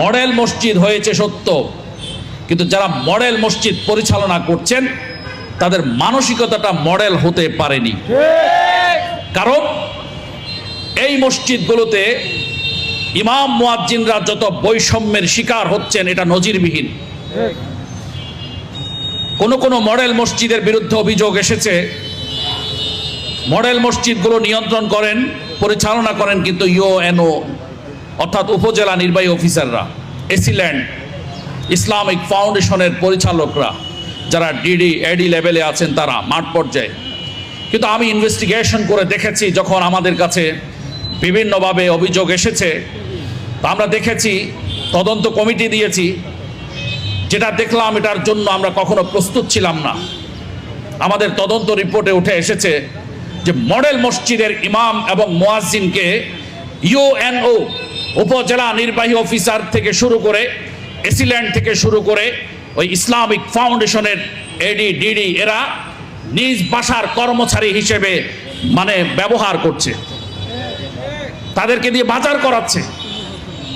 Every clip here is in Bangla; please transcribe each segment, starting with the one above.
মডেল মসজিদ হয়েছে সত্য। কিন্তু যারা মডেল মসজিদ পরিচালনা করছেন, তাদের মানসিকতাটা মডেল হতে পারেনি। কারণ এই মসজিদগুলোতে ইমাম মুয়াজ্জিনরা যত বৈষম্যের শিকার হচ্ছেন, এটা নজিরবিহীন। কোন কোন মডেল মসজিদের বিরুদ্ধে অভিযোগ এসেছে, মডেল মসজিদগুলো নিয়ন্ত্রণ করেন, পরিচালনা করেন কিন্তু ইউএনও অর্থাৎ উপজেলা নির্বাহী অফিসাররা, এসিল্যান্ড ইসলামিক ফাউন্ডেশনের পরিচালকরা, যারা ডিডি এডি লেভেলে আছেন তারা মাঠ পর্যায়ে। কিন্তু আমি ইনভেস্টিগেশন করে দেখেছি যখন আমাদের কাছে বিভিন্নভাবে অভিযোগ এসেছে, তা আমরা দেখেছি, তদন্ত কমিটি দিয়েছি, যেটা দেখলাম এটার জন্য আমরা কখনো প্রস্তুত ছিলাম না। আমাদের তদন্ত রিপোর্টে উঠে এসেছে যে মডেল মসজিদের ইমাম এবং মোয়াজিনকে ইউএনও উপজেলা নির্বাহী অফিসার থেকে শুরু করে এসিল্যান্ড থেকে শুরু করে ওই ইসলামিক ফাউন্ডেশনের এডি ডিডি এরা নিজ বাসার কর্মচারী হিসেবে মানে ব্যবহার করছে। তাদেরকে দিয়ে বাজার করাচ্ছে।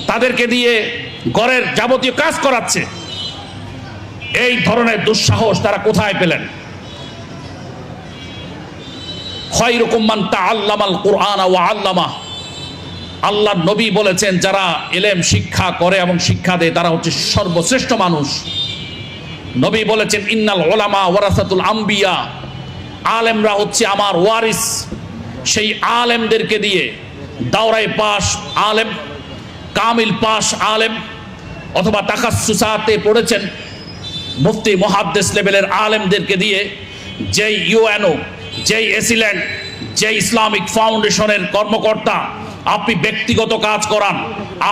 তাদেরকে দিয়ে ঘরের যাবতীয় কাজ করাচ্ছে। এই ধরনের দুঃসাহস তারা কোথায় পেলেন? খয়রুকুম তা তাআল্লামাল কুরআন ওয়া আল্লামা আল্লাহ নবী বলেছেন, যারা এলেম শিক্ষা করে এবং শিক্ষা দেয়, তারা হচ্ছে সর্বশ্রেষ্ঠ মানুষ। নবী বলেছেন, ইন্নাল ওলামা ওয়ারাসাতুল আম্বিয়া আলেমরা হচ্ছে আমার ওয়ারিস। সেই আলেমদেরকে দিয়ে দাওরাই পাশ আলেম, কামিল পাশ আলেম, অথবা তাকাসুসাতে পড়েছেন মুফতি মহাদ্দেশ লেভেলের আলেমদেরকে দিয়ে, যেই ইউএনও, যেই এসিল্যান্ড যেই ইসলামিক ফাউন্ডেশনের কর্মকর্তা আপনি ব্যক্তিগত কাজ করান।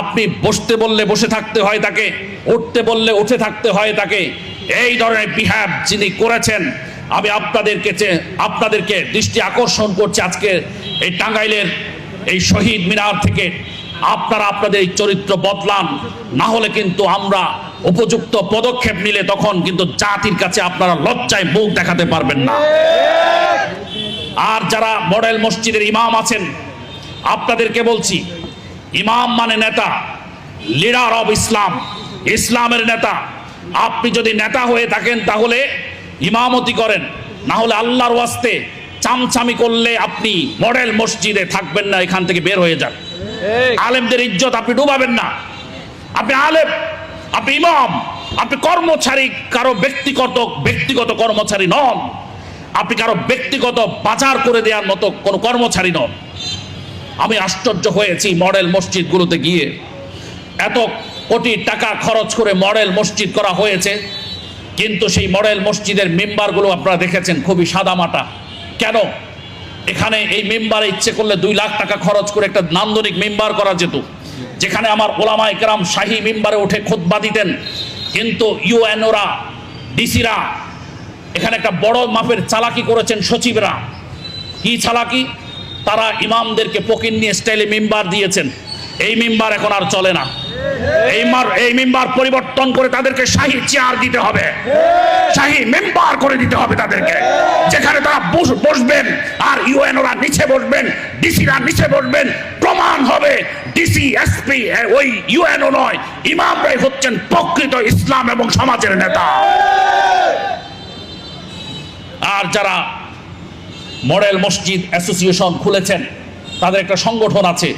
আপনি বসতে বললে বসে থাকতে হয় তাকে, উঠতে বললে উঠে থাকতে হয় তাকে। এই ধরনের বিহেভ যিনি করেছেন, আমি আপনাদেরকে আপনাদেরকে দৃষ্টি আকর্ষণ করছি আজকে এই টাঙ্গাইলের এই শহীদ মিনার থেকে। আপনারা আপনাদের এই চরিত্র বদলান, না হলে কিন্তু আমরা উপযুক্ত পদক্ষেপ নিলে তখন কিন্তু জাতির কাছে আপনারা লজ্জায় মুখ দেখাতে পারবেন না। আর যারা মডেল মসজিদের ইমাম আছেন আপনাদেরকে বলছি ইমাম মানে নেতা লিডার অব ইসলাম ইসলামের নেতা। আপনি যদি নেতা হয়ে থাকেন তাহলে ইমামতি করেন না হলে আল্লাহর ওয়াস্তে চামচামি করলে আপনি মডেল মসজিদে থাকবেন না এখান থেকে বের হয়ে যান। আলেমদের ইজ্জত আপনি ডুবাবেন না। আপনি আলেম আপনি ইমাম আপনি কর্মচারী কারও ব্যক্তিগত ব্যক্তিগত কর্মচারী নন। আপনি কারও ব্যক্তিগত বাজার করে দেওয়ার মতো কোনো কর্মচারী নন। আমি আশ্চর্য হয়েছি মডেল মসজিদগুলোতে গিয়ে। এত কোটি টাকা খরচ করে মডেল মসজিদ করা হয়েছে, কিন্তু সেই মডেল মসজিদের মেম্বারগুলো আপনারা দেখেছেন খুবই সাদামাটা। কেন? এখানে এই মেম্বারে ইচ্ছে করলে দুই লাখ টাকা খরচ করে একটা নান্দনিক মেম্বার করা যেত, যেখানে আমার ওলামা একরাম শাহী মেম্বারে উঠে খোদবা দিতেন। কিন্তু ইউএনওরা ডিসিরা, এখানে একটা বড় মাপের চালাকি করেছেন সচিবরা। কি চালাকি? তারা ইমামদেরকে পকিন নিয়ে স্টাইলে মেম্বার দিয়েছেন। এই মেম্বার এখন আর চলে না। এই এই মেম্বার পরিবর্তন করে তাদেরকে শাহী চেয়ার দিতে হবে। শাহী মেম্বার করে দিতে হবে তাদেরকে। যেখানে তারা বসবেন, আর ইউএনওরা নিচে বসবেন ডিসিরা নিচে বসবেন, প্রমাণ হবে ডিসি এসপি ওই ইউএনও নয়, ইমামরাই হচ্ছেন প্রকৃত ইসলাম এবং সমাজের নেতা। আর যারা মডেল মসজিদ অ্যাসোসিয়েশন খুলেছেন। তাদের একটা সংগঠন আছে।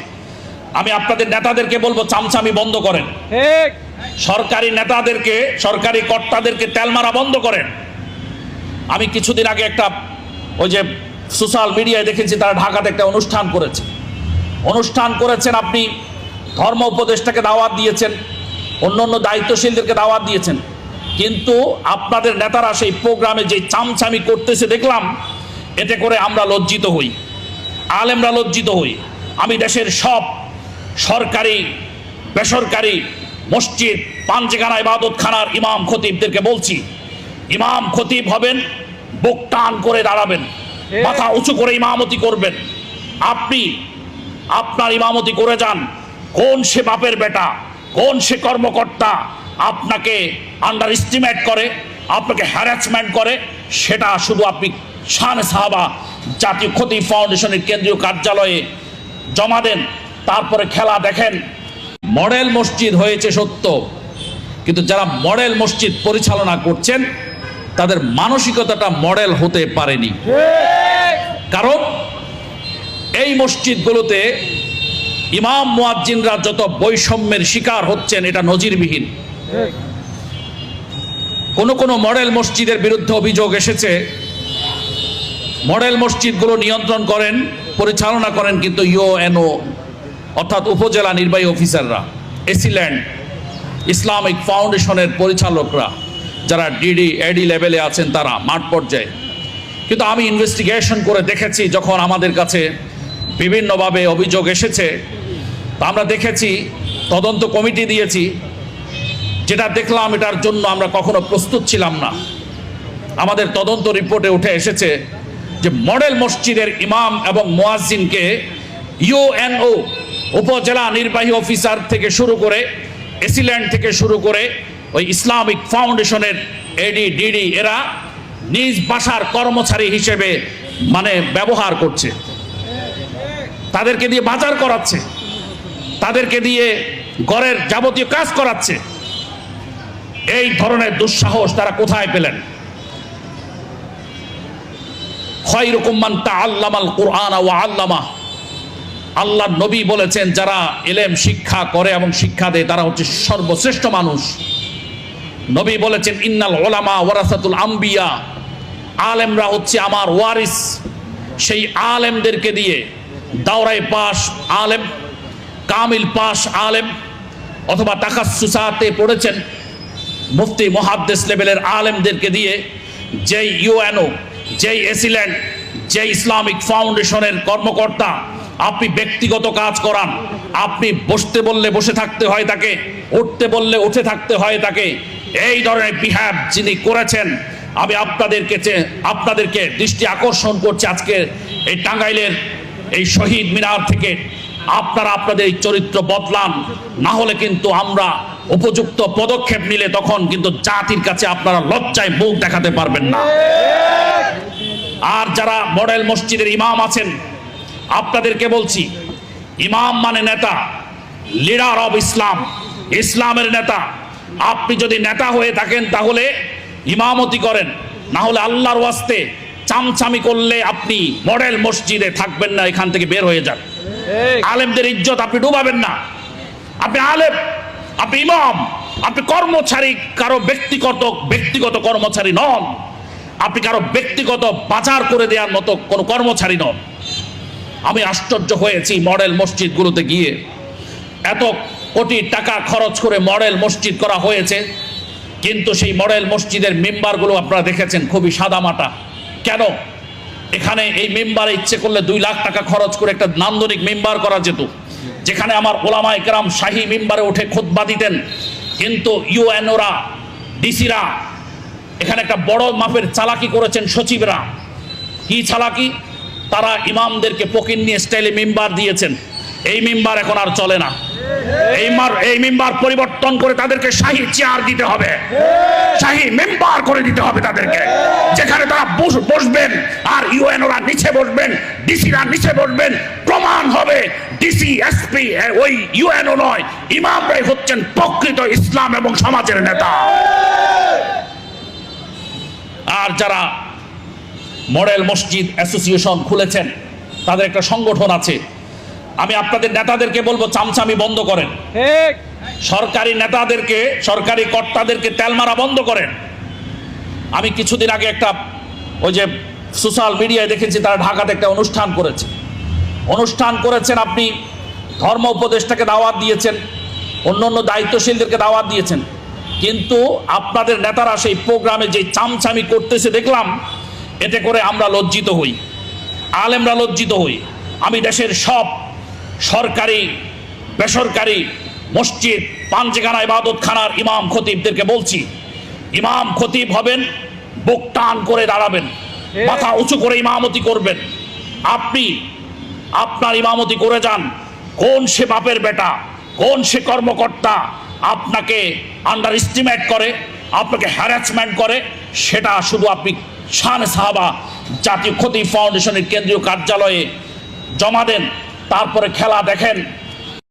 আমি আপনাদের নেতাদেরকে বলব চামচামি বন্ধ করেন। সরকারি নেতাদেরকে সরকারি কর্তাদেরকে তেল মারা বন্ধ করেন। আমি কিছুদিন আগে একটা ওই যে সোশ্যাল মিডিয়ায় দেখেছি তারা ঢাকাতে একটা অনুষ্ঠান করেছে। অনুষ্ঠান করেছেন আপনি ধর্ম উপদেষ্টাকে দাওয়াত দিয়েছেন অন্য অন্য দায়িত্বশীলদেরকে দাওয়াত দিয়েছেন। কিন্তু আপনাদের নেতারা সেই প্রোগ্রামে যে চামচামি করতেছে দেখলাম এতে করে আমরা লজ্জিত হই। আলেমরা লজ্জিত হই। আমি দেশের সব সরকারি বেসরকারি মসজিদ পাঞ্চেখানা ইবাদতখানার ইমাম খতিবদেরকে বলছি ইমাম খতিব হবেন বুক টান করে দাঁড়াবেন মাথা উঁচু করে ইমামতি করবেন। আপনি আপনার ইমামতি করে যান। কোন সে বাপের বেটা কোন সে কর্মকর্তা আপনাকে আন্ডার এস্টিমেট করে আপনাকে হ্যারাসমেন্ট করে সেটা শুধু আপনি শান সাহাবা জাতীয় ক্ষতি ফাউন্ডেশনের কেন্দ্রীয় কার্যালয়ে জমা দেন। তারপরে খেলা দেখেন। মডেল মসজিদ হয়েছে সত্য। কিন্তু যারা মডেল মসজিদ পরিচালনা করছেন, তাদের মানসিকতাটা মডেল হতে পারেনি। কারণ এই মসজিদগুলোতে ইমাম মুয়াজ্জিনরা যত বৈষম্যের শিকার হচ্ছেন, এটা নজিরবিহীন। কোনো কোনো মডেল মসজিদের বিরুদ্ধে অভিযোগ এসেছে মডেল মসজিদগুলো নিয়ন্ত্রণ করেন, পরিচালনা করেন কিন্তু ইউএনও, অর্থাৎ উপজেলা নির্বাহী অফিসাররা, এসিল্যান্ড, ইসলামিক ফাউন্ডেশনের পরিচালকরা, যারা ডিডি, এডি লেভেলে আছেন তারা মাঠ পর্যায়ে। কিন্তু আমি ইনভেস্টিগেশন করে দেখেছি যখন আমাদের কাছে বিভিন্নভাবে অভিযোগ এসেছে, তা আমরা দেখেছি, তদন্ত কমিটি দিয়েছি, যেটা দেখলাম এটার জন্য আমরা কখনো প্রস্তুত ছিলাম না। আমাদের তদন্ত রিপোর্টে উঠে এসেছে যে মডেল মসজিদের ইমাম এবং মোয়াজিনকে ইউএনও, উপজেলা নির্বাহী অফিসার থেকে শুরু করে এসিল্যান্ড থেকে শুরু করে ওই ইসলামিক ফাউন্ডেশনের এডি, ডিডি, এরা নিজ বাসার কর্মচারী হিসেবে মানে ব্যবহার করছে। তাদেরকে দিয়ে বাজার করাচ্ছে। তাদেরকে দিয়ে ঘরের যাবতীয় কাজ করাচ্ছে। এই ধরনের দুঃসাহস তারা কোথায় পেলেন? ওয়া আল্লামা। আল্লাহ নবী বলেছেন, যারা এলেম, শিক্ষা করে এবং শিক্ষা দেয়, তারা হচ্ছে সর্বশ্রেষ্ঠ মানুষ। নবী বলেছেন, ইন্নাল ওলামা ওয়ারাসাতুল আম্বিয়া। আলেমরা হচ্ছে আমার ওয়ারিস। সেই আলেমদেরকে দিয়ে দাওরাই পাশ আলেম, কামিল পাশ আলেম অথবা তাকাসুসাতে পড়েছেন। মুফতি, মহাদ্দেশ লেভেলের আলেমদেরকে দিয়ে যেই ইউএনও যেই এসিল্যান্ড যে ইসলামিক ফাউন্ডেশনের কর্মকর্তা, আপনি ব্যক্তিগত কাজ করান। আপনি বসতে বললে বসে থাকতে হয় তাকে, উঠতে বললে উঠে থাকতে হয় তাকে। এই ধরনের বিহেভ যিনি করেছেন, আমি আপনাদেরকে আপনাদেরকে দৃষ্টি আকর্ষণ করছি আজকে এই টাঙ্গাইলের এই শহীদ মিনার থেকে। আপনারা আপনাদের এই চরিত্র বদলান, না হলে কিন্তু আমরা উপযুক্ত পদক্ষেপ নিলে তখন কিন্তু জাতির কাছে আপনারা লজ্জায় মুখ দেখাতে পারবেন না। আর যারা মডেল মসজিদের ইমাম আছেন আপনাদেরকে বলছি ইমাম মানে নেতা লিডার অব ইসলাম ইসলামের নেতা। আপনি যদি নেতা হয়ে থাকেন তাহলে ইমামতি করেন। না হলে আল্লাহর ওয়াস্তে চামচামি করলে আপনি মডেল মসজিদে থাকবেন না এখান থেকে বের হয়ে যান। আলেমদের ইজ্জত আপনি ডুবাবেন না। আপনি আলেম আপনি ইমাম আপনি কর্মচারী কারও ব্যক্তিগত ব্যক্তিগত কর্মচারী নন। আপনি কারও ব্যক্তিগত বাজার করে দেওয়ার মতো কোনো কর্মচারী নন। আমি আশ্চর্য হয়েছি মডেল মসজিদগুলোতে গিয়ে। এত কোটি টাকা খরচ করে মডেল মসজিদ করা হয়েছে, কিন্তু সেই মডেল মসজিদের মেম্বারগুলো আপনারা দেখেছেন খুবই সাদামাটা। কেন? এখানে এই মেম্বারে ইচ্ছে করলে দুই লাখ টাকা খরচ করে একটা নান্দনিক মেম্বার করা যেত, যেখানে আমার ওলামা একরাম শাহী মেম্বারে উঠে খোদবা দিতেন। কিন্তু ইউএনওরা, ডিসিরা এখানে একটা বড় মাপের চালাকি করেছেন সচিবরা। কি চালাকি? তারা ইমামদেরকে পকিন নিয়ে স্টাইলে মেম্বার দিয়েছেন। এই মেম্বার এখন আর চলে না। এই এই মেম্বার পরিবর্তন করে তাদেরকে শাহী চেয়ার দিতে হবে। শাহী মেম্বার করে দিতে হবে তাদেরকে। যেখানে তারা বস- বসবেন আর ইউএনওরা নিচে বসবেন, ডিসিরা নিচে বসবেন, প্রমাণ হবে। ডিসি, এসপি ওই ইউএনও নয়, ইমামরাই হচ্ছেন প্রকৃত ইসলাম এবং সমাজের নেতা। আর যারা মডেল মসজিদ অ্যাসোসিয়েশন খুলেছেন তাদের একটা সংগঠন আছে। আমি আপনাদের নেতাদেরকে বলব চামচামি বন্ধ করেন। সরকারি নেতাদেরকে সরকারি কর্তাদেরকে তেল মারা বন্ধ করেন। আমি কিছুদিন আগে একটা ওই যে সোশ্যাল মিডিয়ায় দেখেছি তারা ঢাকাতে একটা অনুষ্ঠান করেছে। অনুষ্ঠান করেছেন আপনি ধর্ম উপদেষ্টাকে দাওয়াত দিয়েছেন অন্য অন্য দায়িত্বশীলদেরকে দাওয়াত দিয়েছেন। কিন্তু আপনাদের নেতারা সেই প্রোগ্রামে যে চামচামি করতেছে দেখলাম এতে করে আমরা লজ্জিত হই। আলেমরা লজ্জিত হই। আমি দেশের সব সরকারি বেসরকারি মসজিদ পাঞ্জেখানা ইবাদতখানার ইমাম খতিবদেরকে বলছি ইমাম খতিব হবেন বুক টান করে দাঁড়াবেন মাথা উঁচু করে ইমামতি করবেন। আপনি আপনার ইমামতি করে যান। কোন সে বাপের বেটা কোন সে কর্মকর্তা আপনাকে আন্ডার এস্টিমেট করে, আপনাকে হ্যারাসমেন্ট করে, সেটা শুধু আপনি শান সাহাবা জাতীয় ক্ষতি ফাউন্ডেশনের কেন্দ্রীয় কার্যালয়ে জমা দেন, তারপরে খেলা দেখেন